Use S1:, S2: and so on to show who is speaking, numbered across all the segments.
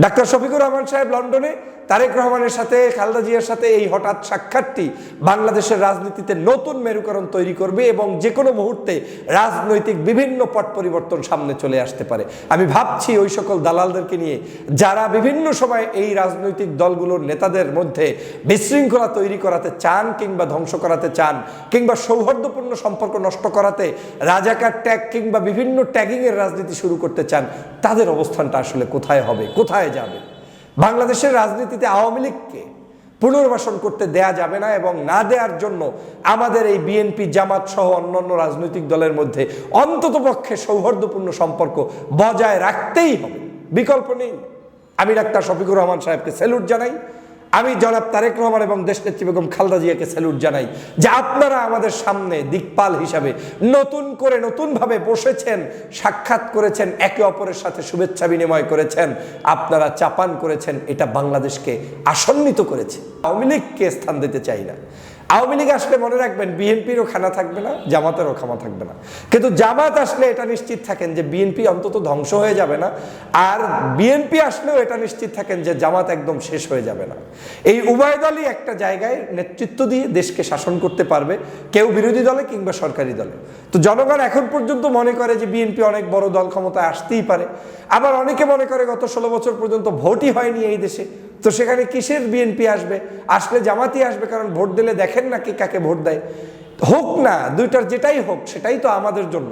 S1: Doctor Shafiqur Rahman সাহেব লন্ডনে, তারেক রহমানের সাথে, খালেদা জিয়ার সাথে এই হঠাৎ সাক্ষাৎটি বাংলাদেশের রাজনীতিতে নতুন মেরুকরণ তৈরি করবে এবং যে কোনো মুহূর্তে রাজনৈতিক বিভিন্ন পট পরিবর্তন সামনে চলে আসতে পারে। আমি ভাবছি ওই সকল দালালদেরকে নিয়ে, যারা বিভিন্ন সময় এই রাজনৈতিক দলগুলোর নেতাদের মধ্যে বিশৃঙ্খলা তৈরি করাতে চান কিংবা ধ্বংস করাতে চান, কিংবা সৌহার্দ্যপূর্ণ সম্পর্ক নষ্ট করাতে রাজাকার ট্যাগ কিংবা বিভিন্ন ট্যাগিংয়ের রাজনীতি শুরু করতে চান, তাদের অবস্থানটা আসলে কোথায় হবে? কোথায় যাবে। বাংলাদেশের রাজনীতিতে আওয়ামী লীগকে পুনর্বাসন করতে দেয়া যাবে না এবং না দেওয়ার জন্য আমাদের এই বিএনপি, জামাত সহ অন্যান্য রাজনৈতিক দলের মধ্যে অন্তত পক্ষে সৌহার্দ্যপূর্ণ সম্পর্ক বজায় রাখতেই হবে। বিকল্প নেই। আমি ডাক্তার শফিকুর রহমান সাহেবকে স্যালুট জানাই। আমি জনাব তারেক রহমান এবং দেশনেত্রী বেগম খালদা জিয়াকে স্যালুট জানাই যে আপনারা আমাদের সামনে দিকপাল হিসাবে নতুন করে নতুনভাবে বসেছেন, সাক্ষাৎ করেছেন, একে অপরের সাথে শুভেচ্ছা বিনিময় করেছেন, আপনারা চাপান করেছেন, এটা বাংলাদেশকে আসন্নিত করেছে। আওয়ামী লীগকে স্থান দিতে চাই না। আওয়ামী লীগ আসলে মনে রাখবেন, বিএনপিরও খানা থাকবে না, জামাতেরও খামা থাকবে না। কিন্তু জামাত আসলে এটা নিশ্চিত থাকেন যে বিএনপি অন্তত ধ্বংস হয়ে যাবে না, আর বিএনপি আসলেও এটা নিশ্চিত থাকেন যে জামাত একদম শেষ হয়ে যাবে না। এই উভয় দলই একটা জায়গায় নেতৃত্ব দিয়ে দেশকে শাসন করতে পারবে, কেউ বিরোধী দলে কিংবা সরকারি দলে। তো জনগণ এখন পর্যন্ত মনে করে যে বিএনপি অনেক বড় দল ক্ষমতায় আসতেই পারে। আবার অনেকে মনে করে গত ষোলো বছর পর্যন্ত ভোটই হয়নি এই দেশে। তো সেখানে কিসের বিএনপি আসবে? আসলে জামাতি আসবে, কারণ ভোট দিলে দেখেন না কে কাকে ভোট দেয়। হোক না, দুইটার যেটাই হোক, সেটাই তো আমাদের জন্য।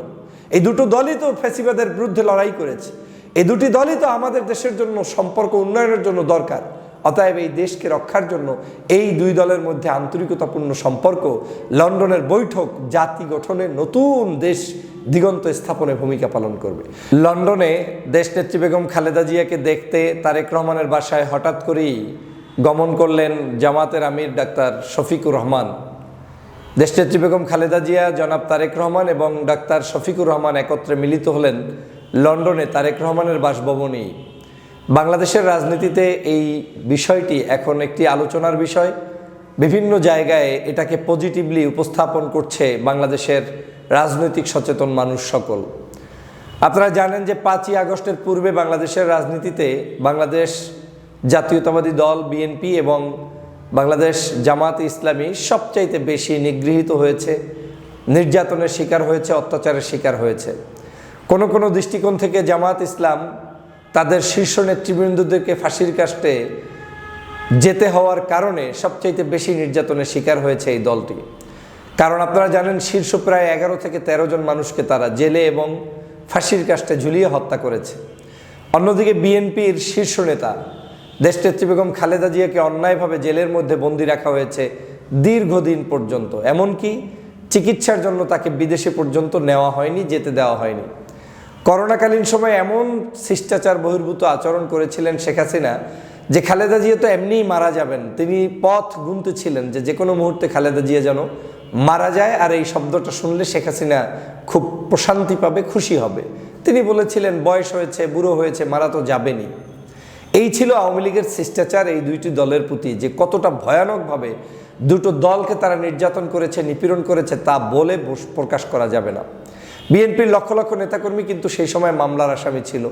S1: এই দুটো দলই তো ফ্যাসিবাদের বিরুদ্ধে লড়াই করেছে। এই দুটি দলই তো আমাদের দেশের জন্য সম্পর্ক উন্নয়নের জন্য দরকার। অতএব এই দেশকে রক্ষার জন্য এই দুই দলের মধ্যে আন্তরিকতাপূর্ণ সম্পর্ক, লন্ডনের বৈঠক, জাতি গঠনে নতুন দেশ দিগন্ত স্থাপনে ভূমিকা পালন করবে। লন্ডনে দেশ নেত্রী বেগম খালেদা জিয়াকে দেখতে তারেক রহমানের বাসায় হঠাৎ করেই গমন করলেন জামাতের আমির ডাক্তার শফিকুর রহমান। দেশনেত্রী বেগম খালেদা জিয়া, জনাব তারেক রহমান এবং ডাক্তার শফিকুর রহমান একত্রে মিলিত হলেন লন্ডনে তারেক রহমানের বাসভবনেই। বাংলাদেশের রাজনীতিতে এই বিষয়টি এখন একটি আলোচনার বিষয়। বিভিন্ন জায়গায় এটাকে পজিটিভলি উপস্থাপন করছে বাংলাদেশের রাজনৈতিক সচেতন মানুষ সকল। আপনারা জানেন যে পাঁচই আগস্টের পূর্বে বাংলাদেশের রাজনীতিতে বাংলাদেশ জাতীয়তাবাদী দল, বিএনপি এবং বাংলাদেশ জামাত ইসলামী সবচাইতে বেশি নিগৃহীত হয়েছে। নির্যাতনের শিকার হয়েছে, অত্যাচারের শিকার হয়েছে। কোনো কোনো দৃষ্টিকোণ থেকে জামাত ইসলাম তাদের শীর্ষ নেতৃবৃন্দদেরকে ফাঁসির কাস্টে যেতে হওয়ার কারণে সবচাইতে বেশি নির্যাতনের শিকার হয়েছে এই দলটি। কারণ আপনারা জানেন, শীর্ষ প্রায় এগারো থেকে ১৩ জন মানুষকে তারা জেলে এবং ফাঁসির কাস্টে ঝুলিয়ে হত্যা করেছে। অন্যদিকে বিএনপির শীর্ষ নেতা দেশনেত্রী বেগম খালেদা জিয়াকে অন্যায়ভাবে জেলের মধ্যে বন্দি রাখা হয়েছে দীর্ঘদিন পর্যন্ত। এমনকি চিকিৎসার জন্য তাকে বিদেশে পর্যন্ত নেওয়া হয়নি, যেতে দেওয়া হয়নি। করোনাকালীন সময় এমন শিষ্টাচার বহির্ভূত আচরণ করেছিলেন শেখ হাসিনা যে খালেদা জিয়া তো এমনিই মারা যাবেন। তিনি পথ গুনতেছিলেন যে যে কোনো মুহূর্তে খালেদা জিয়া যেন মারা যায় আর এই শব্দটা শুনলে শেখ হাসিনা খুব প্রশান্তি পাবে, খুশি হবে। তিনি বলেছিলেন, বয়স হয়েছে, বুড়ো হয়েছে, মারা তো যাবেনি এই ছিল আওয়ামী লীগের শিষ্টাচার এই দুইটি দলের প্রতি যে কতটা ভয়ানকভাবে দুটো দলকে তারা নির্যাতন করেছে, নিপীড়ন করেছে তা বলে প্রকাশ করা যাবে না। বিএনপির লক্ষ লক্ষ নেতাকর্মী কিন্তু সেই সময় মামলার আসামি ছিল।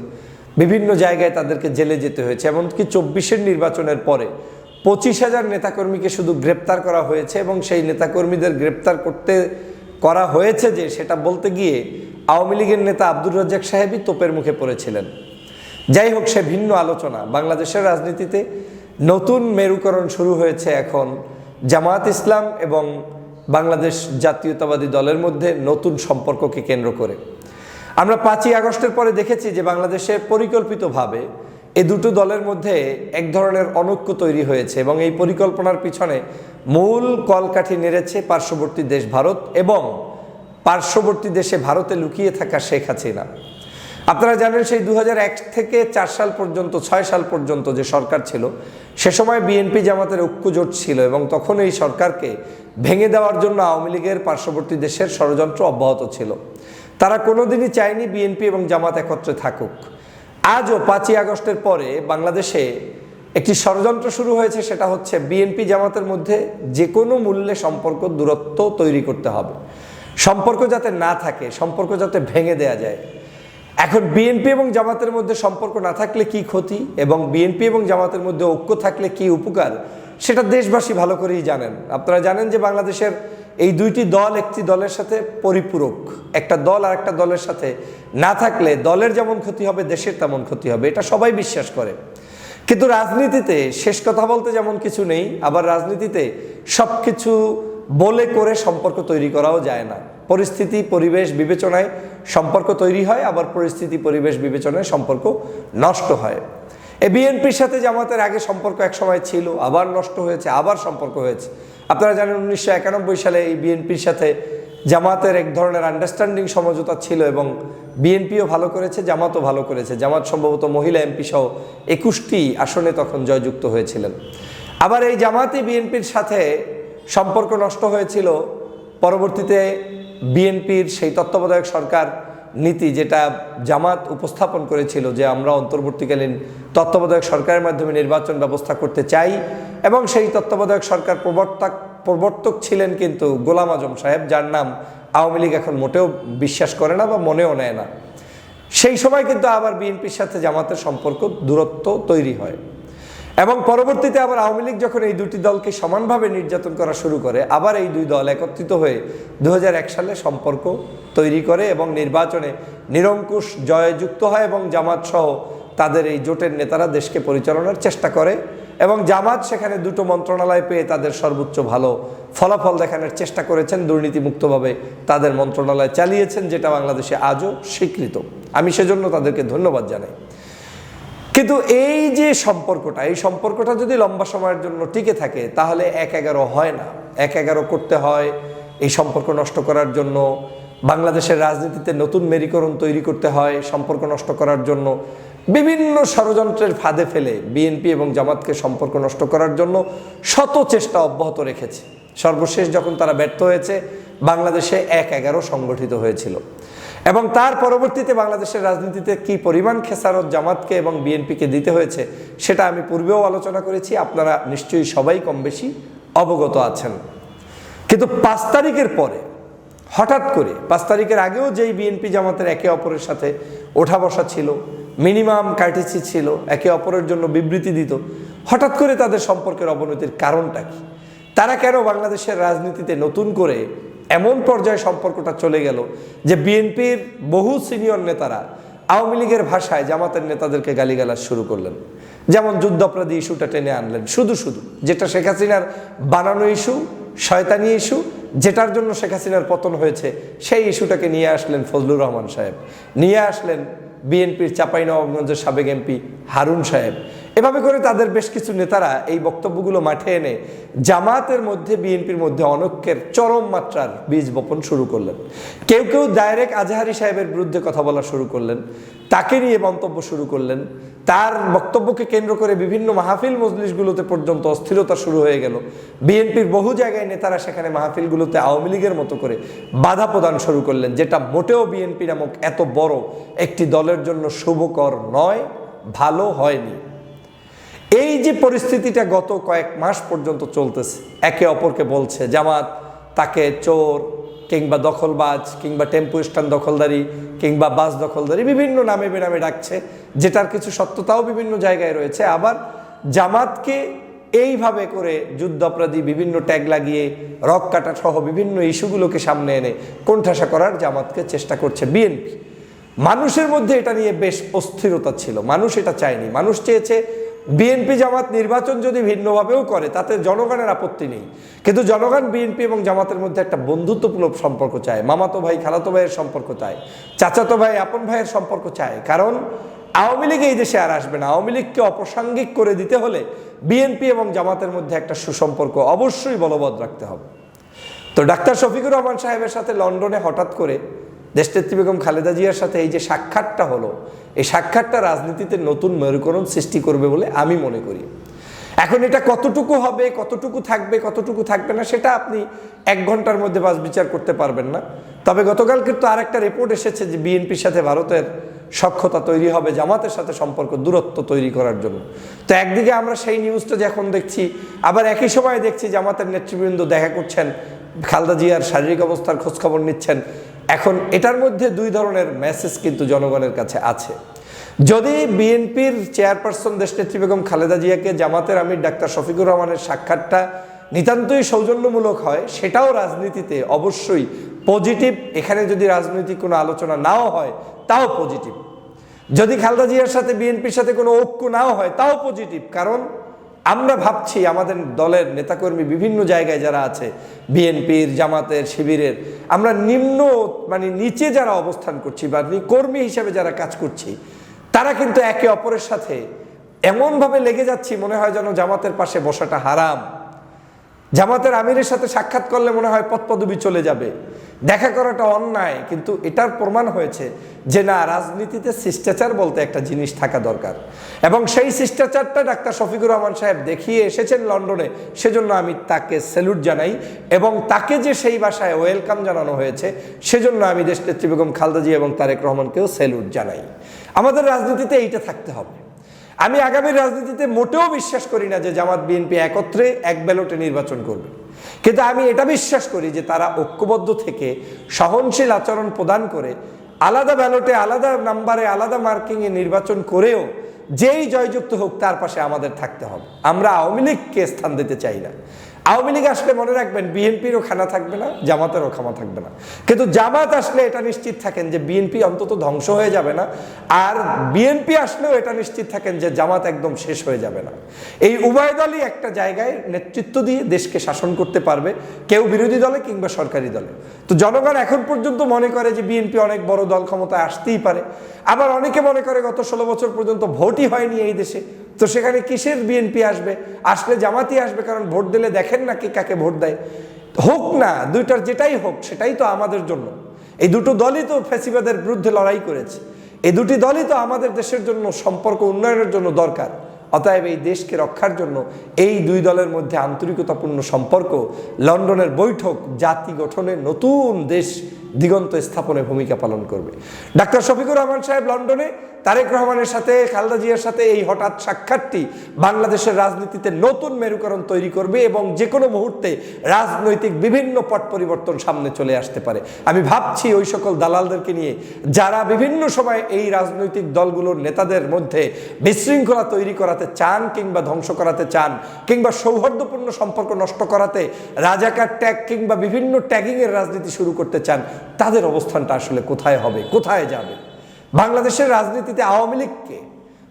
S1: বিভিন্ন জায়গায় তাদেরকে জেলে যেতে হয়েছে, এমনকি চব্বিশের নির্বাচনের পরে পঁচিশ হাজার নেতাকর্মীকে শুধু গ্রেপ্তার করা হয়েছে এবং সেই নেতাকর্মীদের গ্রেপ্তার করতে করা হয়েছে যে, সেটা বলতে গিয়ে আওয়ামী লীগের নেতা আব্দুর রাজ্জাক সাহেবই তোপের মুখে পড়েছিলেন। যাই হোক, সে ভিন্ন আলোচনা। বাংলাদেশের রাজনীতিতে নতুন মেরুকরণ শুরু হয়েছে এখন জামায়াত ইসলাম এবং বাংলাদেশ জাতীয়তাবাদী দলের মধ্যে নতুন সম্পর্ককে কেন্দ্র করে। আমরা পাঁচই আগস্টের পরে দেখেছি যে বাংলাদেশে পরিকল্পিতভাবে এই দুটো দলের মধ্যে এক ধরনের অনৈক্য তৈরি হয়েছে এবং এই পরিকল্পনার পিছনে মূল কলকাঠি নেড়েছে পার্শ্ববর্তী দেশ ভারত এবং পার্শ্ববর্তী দেশে ভারতে লুকিয়ে থাকা শেখ হাসিনা। আপনারা জানেন সেই দু হাজার এক থেকে চার সাল পর্যন্ত, ছয় সাল পর্যন্ত যে সরকার ছিল, সে সময় বিএনপি জামাতের ঐক্যজোট ছিল এবং তখন এই সরকারকে ভেঙে দেওয়ার জন্য আওয়ামী লীগের পার্শ্ববর্তী দেশের ষড়যন্ত্র অব্যাহত ছিল। তারা কোনোদিনই চায়নি বিএনপি এবং জামাত একত্রে থাকুক। আজও পাঁচই আগস্টের পরে বাংলাদেশে একটি ষড়যন্ত্র শুরু হয়েছে, সেটা হচ্ছে বিএনপি জামাতের মধ্যে যে কোনো মূল্যে সম্পর্ক দূরত্ব তৈরি করতে হবে। সম্পর্ক যাতে না থাকে, সম্পর্ক যাতে ভেঙে দেয়া যায়। এখন বিএনপি এবং জামাতের মধ্যে সম্পর্ক না থাকলে কি ক্ষতি এবং বিএনপি এবং জামাতের মধ্যে ঐক্য থাকলে কি উপকার, সেটা দেশবাসী ভালো করেই জানেন। আপনারা জানেন যে বাংলাদেশের এই দুইটি দল একটি দলের সাথে পরিপূরক, একটা দল আর একটা দলের সাথে না থাকলে দলের যেমন ক্ষতি হবে, দেশের তেমন ক্ষতি হবে, এটা সবাই বিশ্বাস করে। কিন্তু রাজনীতিতে শেষ কথা বলতে যেমন কিছু নেই, আবার রাজনীতিতে সব কিছু বলে করে সম্পর্ক তৈরি করাও যায় না। পরিস্থিতি, পরিবেশ বিবেচনায় সম্পর্ক তৈরি হয়, আবার পরিস্থিতি, পরিবেশ বিবেচনায় সম্পর্ক নষ্ট হয়। এই বিএনপির সাথে জামাতের আগে সম্পর্ক এক সময় ছিল, আবার নষ্ট হয়েছে, আবার সম্পর্ক হয়েছে। আপনারা জানেন উনিশশো একানব্বই সালে এই বিএনপির সাথে জামাতের এক ধরনের আন্ডারস্ট্যান্ডিং সমঝোতা ছিল এবং বিএনপিও ভালো করেছে, জামাতও ভালো করেছে। জামাত সম্ভবত মহিলা এমপি সহ একুশটি আসনে তখন জয়যুক্ত হয়েছিলেন। আবার এই জামাতই বিএনপির সাথে সম্পর্ক নষ্ট হয়েছিল, পরবর্তীতে বিএনপির সেই তত্ত্বাবধায়ক সরকার নীতি যেটা জামাত উপস্থাপন করেছিল যে আমরা অন্তর্বর্তীকালীন তত্ত্বাবধায়ক সরকারের মাধ্যমে নির্বাচন ব্যবস্থা করতে চাই এবং সেই তত্ত্বাবধায়ক সরকার প্রবর্তক প্রবর্তক ছিলেন কিন্তু গোলাম আজম সাহেব, যার নাম আওয়ামী লীগ এখন মোটেও বিশ্বাস করে না বা মনেও নেয় না। সেই সময় কিন্তু আবার বিএনপির সাথে জামাতের সম্পর্ক দূরত্ব তৈরি হয়। এবং পরবর্তীতে আবার আওয়ামী লীগ যখন এই দুটি দলকে সমানভাবে নির্যাতন করা শুরু করে, আবার এই দুই দল একত্রিত হয়ে দু হাজার এক সালে সম্পর্ক তৈরি করে এবং নির্বাচনে নিরঙ্কুশ জয়যুক্ত হয় এবং জামাত সহ তাদের এই জোটের নেতারা দেশকে পরিচালনার চেষ্টা করে এবং জামাত সেখানে দুটো মন্ত্রণালয় পেয়ে তাদের সর্বোচ্চ ভালো ফলাফল দেখানোর চেষ্টা করেছেন, দুর্নীতিমুক্তভাবে তাদের মন্ত্রণালয় চালিয়েছেন, যেটা বাংলাদেশে আজও স্বীকৃত। আমি সেজন্য তাদেরকে ধন্যবাদ জানাই। কিন্তু এই যে সম্পর্কটা, এই সম্পর্কটা যদি লম্বা সময়ের জন্য টিকে থাকে, তাহলে এক এগারো হয় না। এক এগারো করতে হয় এই সম্পর্ক নষ্ট করার জন্য। বাংলাদেশের রাজনীতিতে নতুন মেরীকরণ তৈরি করতে হয় সম্পর্ক নষ্ট করার জন্য। বিভিন্ন ষড়যন্ত্রের ফাঁদে ফেলে বিএনপি এবং জামাতকে সম্পর্ক নষ্ট করার জন্য শত চেষ্টা অব্যাহত রেখেছে। সর্বশেষ যখন তারা ব্যর্থ হয়েছে, বাংলাদেশে এক এগারো সংগঠিত হয়েছিল। এবং তার পরবর্তীতে বাংলাদেশের রাজনীতিতে কি পরিমাণ খেসারত জামাতকে এবং বিএনপিকে দিতে হয়েছে, সেটা আমি পূর্বেও আলোচনা করেছি, আপনারা নিশ্চয়ই সবাই কম বেশি অবগত আছেন। কিন্তু পাঁচ তারিখের পরে, হঠাৎ করে, পাঁচ তারিখের আগেও যেই বিএনপি জামাতের একে অপরের সাথে ওঠা বসা ছিল, মিনিমাম কার্টিসি ছিল, একে অপরের জন্য বিবৃতি দিত, হঠাৎ করে তাদের সম্পর্কের অবনতির কারণটা কি? তারা কেন বাংলাদেশের রাজনীতিতে নতুন করে এমন পর্যায়ে সম্পর্কটা চলে গেল যে বিএনপির বহু সিনিয়র নেতারা আওয়ামী লীগের ভাষায় জামাতের নেতাদেরকে গালিগালাজ শুরু করলেন। যেমন যুদ্ধাপরাধী ইস্যুটা টেনে আনলেন। শুধু শুধু, যেটা শেখ হাসিনার বানানো ইস্যু, শয়তানি ইস্যু, যেটার জন্য শেখ হাসিনার পতন হয়েছে, সেই ইস্যুটাকে নিয়ে আসলেন ফজলুর রহমান সাহেব। নিয়ে আসলেন বিএনপির চাঁপাইনবাবগঞ্জের সাবেক এমপি হারুন সাহেব। এভাবে করে তাদের বেশ কিছু নেতারা এই বক্তব্যগুলো মাঠে এনে জামাতের মধ্যে, বিএনপির মধ্যে অনৈক্যের চরম মাত্রার বীজ বপন শুরু করলেন। কেউ কেউ ডাইরেক্ট আজহারি সাহেবের বিরুদ্ধে কথা বলা শুরু করলেন, তাকে নিয়ে মন্তব্য শুরু করলেন। তার বক্তব্যকে কেন্দ্র করে বিভিন্ন মাহফিল মজলিসগুলোতে পর্যন্ত অস্থিরতা শুরু হয়ে গেল। বিএনপির বহু জায়গায় নেতারা সেখানে মাহফিলগুলোতে আওয়ামী লীগের মতো করে বাধা প্রদান শুরু করলেন, যেটা মোটেও বিএনপি নামক এত বড় একটি দলের জন্য শুভকর নয়, ভালো হয়নি। এই যে পরিস্থিতিটা গত কয়েক মাস পর্যন্ত চলতেছে, একে অপরকে বলছে, জামাত তাকে চোর কিংবা দখলবাজ কিংবা টেম্পু স্ট্যান্ড দখলদারি কিংবা বাস দখলদারি বিভিন্ন নামে বেনামে ডাকছে, যেটার কিছু সত্যতাও বিভিন্ন জায়গায় রয়েছে। আবার জামাতকে এইভাবে করে যুদ্ধাপরাধী বিভিন্ন ট্যাগ লাগিয়ে, রক কাটা সহ বিভিন্ন ইস্যুগুলোকে সামনে এনে কোণঠাসা করার জামাতকে চেষ্টা করছে বিএনপি। মানুষের মধ্যে এটা নিয়ে বেশ অস্থিরতা ছিল। মানুষ এটা চায়নি। মানুষ চেয়েছে বিএনপি জামাত নির্বাচন যদি ভিন্নভাবেও করে, তাতে জনগণের আপত্তি নেই। কিন্তু জনগণ, বিএনপি এবং জামাতের মধ্যে একটা বন্ধুত্বপূর্ণ সম্পর্ক চায়। মামাতো ভাই, খালাতো ভাইয়ের সম্পর্ক চায়। চাচাতো ভাই, আপন ভাইয়ের সম্পর্ক চায়। কারণ আওয়ামী লীগ এই দেশে আর আসবে না। আওয়ামী লীগকে অপ্রাসঙ্গিক করে দিতে হলে বিএনপি এবং জামাতের মধ্যে একটা সুসম্পর্ক অবশ্যই বলবৎ রাখতে হবে। তো ডাক্তার শফিকুর রহমান সাহেবের সাথে লন্ডনে হঠাৎ করে দেশনেত্রী বেগম খালেদা জিয়ার সাথে এই যে সাক্ষাৎটা হলো, এই সাক্ষাৎটা রাজনীতিতে নতুন মেরুকরণ সৃষ্টি করবে বলে আমি মনে করি। এখন এটা কতটুকু হবে, কতটুকু থাকবে কতটুকু থাকবে না, সেটা আপনি এক ঘণ্টার মধ্যে বাস বিচার করতে পারবেন না। তবে গতকাল কিন্তু আর একটা রিপোর্ট এসেছে যে বিএনপির সাথে ভারতের সক্ষতা তৈরি হবে, জামাতের সাথে সম্পর্ক, দূরত্ব তৈরি করার জন্য। তো একদিকে আমরা সেই নিউজটা যখন দেখছি, আবার একই সময় দেখছি জামাতের নেতৃবৃন্দ দেখা করছেন, খালদা জিয়ার শারীরিক অবস্থার খোঁজখবর নিচ্ছেন এখন এটার মধ্যে দুই ধরনের মেসেজ কিন্তু জনগণের কাছে আছে। যদি বিএনপির চেয়ারপারসন দেশনেত্রী বেগম খালেদা জিয়াকে জামাতের আমির ডাক্তার শফিকুর রহমানের সাক্ষাৎটা নিতান্তই সৌজন্যমূলক হয়, সেটাও রাজনীতিতে অবশ্যই পজিটিভ এখানে যদি রাজনৈতিক কোনো আলোচনা নাও হয়, তাও পজিটিভ যদি খালেদা জিয়ার সাথে, বিএনপির সাথে কোনো ঐক্য নাও হয়, তাও পজিটিভ কারণ আমরা ভাবছি আমাদের দলের নেতাকর্মী বিভিন্ন জায়গায় যারা আছে, বিএনপির, জামাতের, শিবিরের, আমরা নিম্ন মানে নিচে যারা অবস্থান করছি বা কর্মী হিসেবে যারা কাজ করছি, তারা কিন্তু একে অপরের সাথে এমনভাবে লেগে যাচ্ছি মনে হয় যেন জামাতের পাশে বসাটা হারাম। জামাতের আমিরের সাথে সাক্ষাৎ করলে মনে হয় পদপদবি চলে যাবে। দেখা করাটা অন্যায়, কিন্তু এটার প্রমাণ হয়েছে যে না, রাজনীতিতে শিষ্টাচার বলতে একটা জিনিস থাকা দরকার। এবং সেই শিষ্টাচারটা ডাক্তার শফিকুর রহমান সাহেব দেখিয়ে এসেছেন লন্ডনে, সেজন্য আমি তাকে স্যালুট জানাই এবং তাকে যে সেই বাসায় ওয়েলকাম জানানো হয়েছে, সেজন্য আমি দেশনেত্রী বেগম খালদাজি এবং তারেক রহমানকেও স্যালুট জানাই। আমাদের রাজনীতিতে এইটা থাকতে হবে। আমি আগামী রাজনীতিতে মোটেও বিশ্বাস করি না যে জামাত, বিএনপি একত্রে এক ব্যালটে নির্বাচন করবে। কিন্তু আমি এটা বিশ্বাস করি যে তারা ঐক্যবদ্ধ থেকে সহনশীল আচরণ প্রদান করে আলাদা ব্যালটে, আলাদা নাম্বারে, আলাদা মার্কিংয়ে নির্বাচন করেও যেই জয়যুক্ত হোক তার পাশে আমাদের থাকতে হবে। আমরা আওয়ামী লীগকে স্থান দিতে চাই না। আওয়ামী লীগ আসলে মনে রাখবেন, বিএনপিরও খানা থাকবে না, জামাতেরও খামা থাকবে না। কিন্তু জামাত আসলে এটা নিশ্চিত থাকেন যে বিএনপি অন্তত ধ্বংস হয়ে যাবে না, আর বিএনপি আসলেও এটা নিশ্চিত থাকেন যে জামাত একদম শেষ হয়ে যাবে না। এই উভয় দলই একটা জায়গায় নেতৃত্ব দিয়ে দেশকে শাসন করতে পারবে, কেউ বিরোধী দলে কিংবা সরকারি দলে। তো জনগণ এখন পর্যন্ত মনে করে যে বিএনপি অনেক বড় দল ক্ষমতায় আসতেই পারে। আবার অনেকে মনে করে গত ষোলো বছর পর্যন্ত ভোটই হয়নি এই দেশে। তো সেখানে কিসের বিএনপি আসবে? আসলে জামাতি আসবে, কারণ ভোট দিলে দেখেন না কে কাকে ভোট দেয়। হোক না, দুইটার যেটাই হোক, সেটাই তো আমাদের জন্য। এই দুটো দলই তো ফ্যাসিবাদের বিরুদ্ধে লড়াই করেছে। এই দুটি দলই তো আমাদের দেশের জন্য সম্পর্ক উন্নয়নের জন্য দরকার। অতএব এই দেশকে রক্ষার জন্য এই দুই দলের মধ্যে আন্তরিকতাপূর্ণ সম্পর্ক, লন্ডনের বৈঠক, জাতি গঠনে নতুন দেশ দিগন্ত স্থাপনে ভূমিকা পালন করবে। ডাক্তার শফিকুর রহমান সাহেব লন্ডনে তারেক রহমানের সাথে, খালেদা জিয়ার সাথে এই হঠাৎ সাক্ষাৎটি বাংলাদেশের রাজনীতিতে নতুন মেরুকরণ তৈরি করবে এবং যে কোনো মুহূর্তে রাজনৈতিক বিভিন্ন পট পরিবর্তন সামনে চলে আসতে পারে। আমি ভাবছি ওই সকল দালালদেরকে নিয়ে, যারা বিভিন্ন সময় এই রাজনৈতিক দলগুলোর নেতাদের মধ্যে বিশৃঙ্খলা তৈরি করাতে চান কিংবা ধ্বংস করাতে চান, কিংবা সৌহার্দ্যপূর্ণ সম্পর্ক নষ্ট করাতে রাজাকার ট্যাগ কিংবা বিভিন্ন ট্যাগিংয়ের রাজনীতি শুরু করতে চান, তাদের অবস্থানটা আসলে কোথায় হবে, কোথায় যাবে? বাংলাদেশের রাজনীতিতে আওয়ামী লীগকে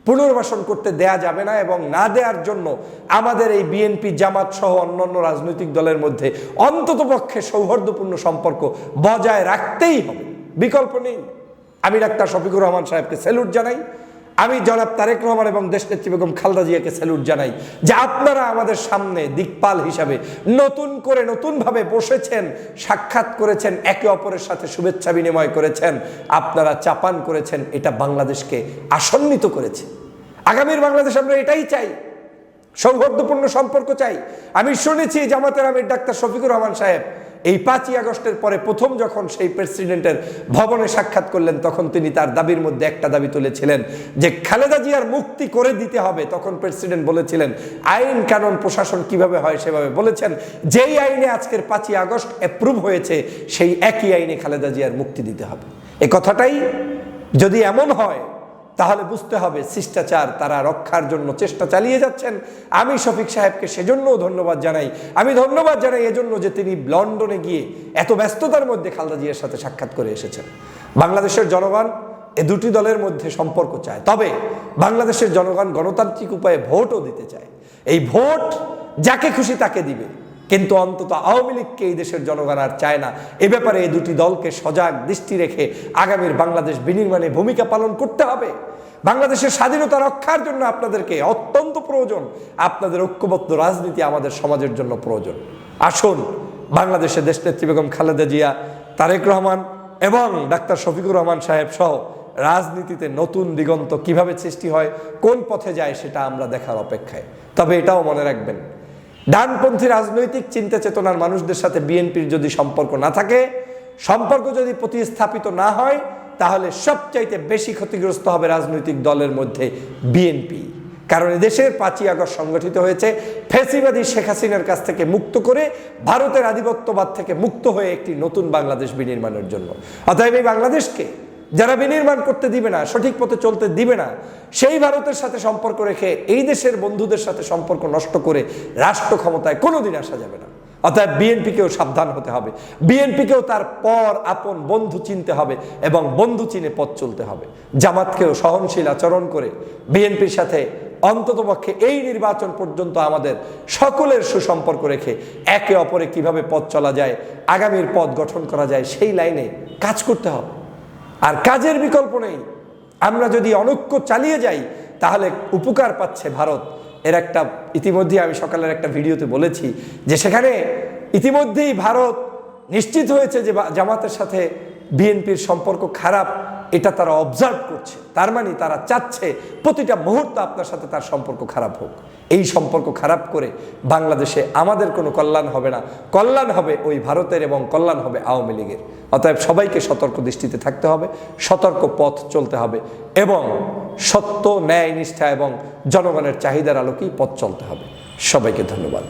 S1: পুনর্বাসন করতে দেয়া যাবে না এবং না দেওয়ার জন্য আমাদের এই বিএনপি, জামাত সহ অন্যান্য রাজনৈতিক দলের মধ্যে অন্তত পক্ষে সৌহার্দ্যপূর্ণ সম্পর্ক বজায় রাখতেই হবে। বিকল্প নেই। আমি ডাক্তার শফিকুর রহমান সাহেবকে স্যালুট জানাই। আমি জনাব তারেক রহমান এবং দেশনেত্রী বেগম খালদা জিয়াকে স্যালুট জানাই যে আপনারা আমাদের সামনে দিকপাল হিসাবে নতুন করে নতুনভাবে বসেছেন, সাক্ষাৎ করেছেন, একে অপরের সাথে শুভেচ্ছা বিনিময় করেছেন, আপনারা চাপান করেছেন, এটা বাংলাদেশকে আসন্নিত করেছে। আগামীর বাংলাদেশ আমরা এটাই চাই, সৌহার্দ্যপূর্ণ সম্পর্ক চাই। আমি শুনেছি জামাতের আমির ডাক্তার শফিকুর রহমান সাহেব এই পাঁচই আগস্টের পরে প্রথম যখন সেই প্রেসিডেন্টের ভবনে সাক্ষাৎ করলেন, তখন তিনি তার দাবির মধ্যে একটা দাবি তুলেছিলেন যে খালেদা জিয়ার মুক্তি করে দিতে হবে। তখন প্রেসিডেন্ট বলেছিলেন, আইন কানুন, প্রশাসন কীভাবে হয় সেভাবে। বলেছেন, যেই আইনে আজকের পাঁচই আগস্ট অ্যাপ্রুভ হয়েছে, সেই একই আইনে খালেদা জিয়ার মুক্তি দিতে হবে। এ কথাটাই যদি এমন হয় তাহলে বুঝতে হবে শিষ্টাচার তারা রক্ষার জন্য চেষ্টা চালিয়ে যাচ্ছেন। আমি শফিক সাহেবকে সেজন্যও ধন্যবাদ জানাই। আমি ধন্যবাদ জানাই এজন্য যে তিনি লন্ডনে গিয়ে এত ব্যস্ততার মধ্যে খালদা জিয়ার সাথে সাক্ষাৎ করে এসেছেন। বাংলাদেশের জনগণ এ দুটি দলের মধ্যে সম্পর্ক চায়। তবে বাংলাদেশের জনগণ গণতান্ত্রিক উপায়ে ভোটও দিতে চায়। এই ভোট যাকে খুশি তাকে দিবে। কিন্তু অন্তত আওয়ামী লীগকে এই দেশের জনগণ আর চায় না। এ ব্যাপারে এই দুটি দলকে সজাগ দৃষ্টি রেখে আগামীর বাংলাদেশ বিনির্মাণে ভূমিকা পালন করতে হবে। বাংলাদেশের স্বাধীনতা রক্ষার জন্য আপনাদেরকে অত্যন্ত প্রয়োজন। আপনাদের ঐক্যবদ্ধ রাজনীতি আমাদের সমাজের জন্য প্রয়োজন। আসুন, বাংলাদেশের দেশনেত্রী বেগম খালেদা জিয়া, তারেক রহমান এবং ডাক্তার শফিকুর রহমান সাহেব সহ রাজনীতিতে নতুন দিগন্ত কীভাবে সৃষ্টি হয়, কোন পথে যায় সেটা আমরা দেখার অপেক্ষায়। তবে এটাও মনে রাখবেন ডানপন্থী রাজনৈতিক চিন্তা চেতনার মানুষদের সাথে বিএনপির যদি সম্পর্ক না থাকে, সম্পর্ক যদি প্রতিস্থাপিত না হয়, তাহলে সবচাইতে বেশি ক্ষতিগ্রস্ত হবে রাজনৈতিক দলের মধ্যে বিএনপি। কারণ দেশের পাঁচই আগস্ট সংগঠিত হয়েছে ফেসিবাদী শেখ হাসিনার কাছ থেকে মুক্ত করে ভারতের আধিপত্যবাদ থেকে মুক্ত হয়ে একটি নতুন বাংলাদেশ বিনির্মাণের জন্য। অতএব এই বাংলাদেশকে যারা বিনির্মাণ করতে দিবে না, সঠিক পথে চলতে দিবে না, সেই ভারতের সাথে সম্পর্ক রেখে এই দেশের বন্ধুদের সাথে সম্পর্ক নষ্ট করে রাষ্ট্র ক্ষমতায় কোনোদিন আসা যাবে না। অর্থাৎ বিএনপিকেও সাবধান হতে হবে। বিএনপিকেও তার পর আপন বন্ধু চিনতে হবে এবং বন্ধু চিনে পথ চলতে হবে। জামাতকেও সহনশীল আচরণ করে বিএনপির সাথে অন্ততপক্ষে এই নির্বাচন পর্যন্ত আমাদের সকলের সুসম্পর্ক রেখে একে অপরে কীভাবে পথ চলা যায়, আগামীর পথ গঠন করা যায়, সেই লাইনে কাজ করতে হবে। আর কাজের বিকল্প নেই। আমরা যদি অনৈক্য চালিয়ে যাই, তাহলে উপকার পাচ্ছে ভারত। এর একটা ইতিমধ্যে আমি সকালের একটা ভিডিওতে বলেছি যে সেখানে ইতিমধ্যেই ভারত নিশ্চিত হয়েছে যে জামাতের সাথে বিএনপির সম্পর্ক খারাপ। এটা তারা অবজার্ভ করছে। তার মানে তারা চাচ্ছে প্রতিটা মুহূর্ত আপনার সাথে তার সম্পর্ক খারাপ হোক। এই সম্পর্ক খারাপ করে বাংলাদেশে আমাদের কোনো কল্যাণ হবে না। কল্যাণ হবে ওই ভারতের এবং কল্যাণ হবে আওয়ামী লীগের। অতএব সবাইকে সতর্ক দৃষ্টিতে থাকতে হবে, সতর্ক পথ চলতে হবে এবং সত্য, ন্যায়, নিষ্ঠা এবং জনগণের চাহিদার আলোকেই পথ চলতে হবে। সবাইকে ধন্যবাদ।